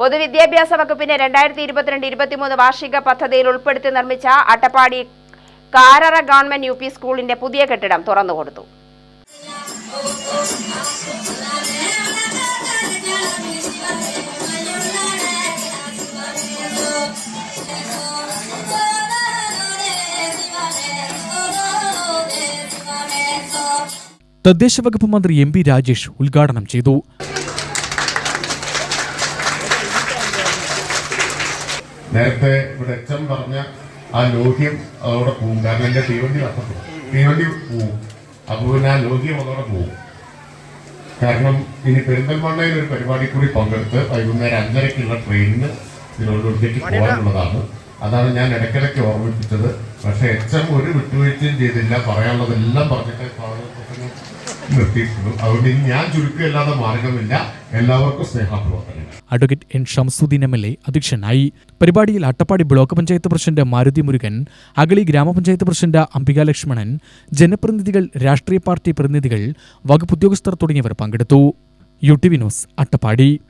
പൊതുവിദ്യാഭ്യാസ വകുപ്പിന്റെ രണ്ടായിരത്തി ഇരുപത്തിരണ്ട് ഇരുപത്തിമൂന്ന് വാർഷിക പദ്ധതിയിൽ ഉൾപ്പെടുത്തി നിർമ്മിച്ച അട്ടപ്പാടി കാരറ ഗവൺമെന്റ് യു സ്കൂളിന്റെ പുതിയ കെട്ടിടം തുറന്നുകൊടുത്തു. തദ്ദേശ വകുപ്പ് മന്ത്രി എം പി രാജേഷ് ഉദ്ഘാടനം ചെയ്തു. നേരത്തെ ഇവിടെ എച്ചം പറഞ്ഞ ആ ലോഹ്യം അതോടെ പോവും. കാരണം എന്റെ തീവണ്ടി നഷ്ടപ്പെടും തീവണ്ടി പോവും. അപ്പൊ പിന്നെ ആ ലോഹ്യം അതോടെ പോവും. കാരണം ഇനി പെരിന്തൽമണ്ണയിൽ ഒരു പരിപാടി കൂടി പങ്കെടുത്ത് വൈകുന്നേരം അഞ്ചരയ്ക്കുള്ള ട്രെയിനിന് തിരുവനന്തപുരത്തേക്ക് പോകാനുള്ളതാണ്. അതാണ് ഞാൻ ഇടയ്ക്കിടയ്ക്ക് ഓർമ്മിപ്പിച്ചത് പക്ഷെ എം ഒരു വിട്ടുവീഴ്ചയും ചെയ്തില്ല. പറയാനുള്ളതെല്ലാം പറഞ്ഞിട്ട് പ്രസംഗം നിർത്തിയിട്ടുള്ളൂ അതുകൊണ്ട് ഇനി ഞാൻ ചുരുക്കമില്ലാതെ മാർഗമില്ല. എല്ലാവർക്കും സ്നേഹപ്രവർത്തനങ്ങൾ. Advocate N Shamsuddin M L A അധ്യക്ഷനായി പരിപാടിയിൽ അട്ടപ്പാടി ബ്ലോക്ക് പഞ്ചായത്ത് പ്രസിഡന്റ് മാരുതി മുരുകൻ അഗളി ഗ്രാമപഞ്ചായത്ത് പ്രസിഡന്റ് അംബിക ലക്ഷ്മണൻ ജനപ്രതിനിധികൾ രാഷ്ട്രീയ പാർട്ടി പ്രതിനിധികൾ വകുപ്പ് ഉദ്യോഗസ്ഥർ തുടങ്ങിയവർ പങ്കെടുത്തു. U T V news Attappadi.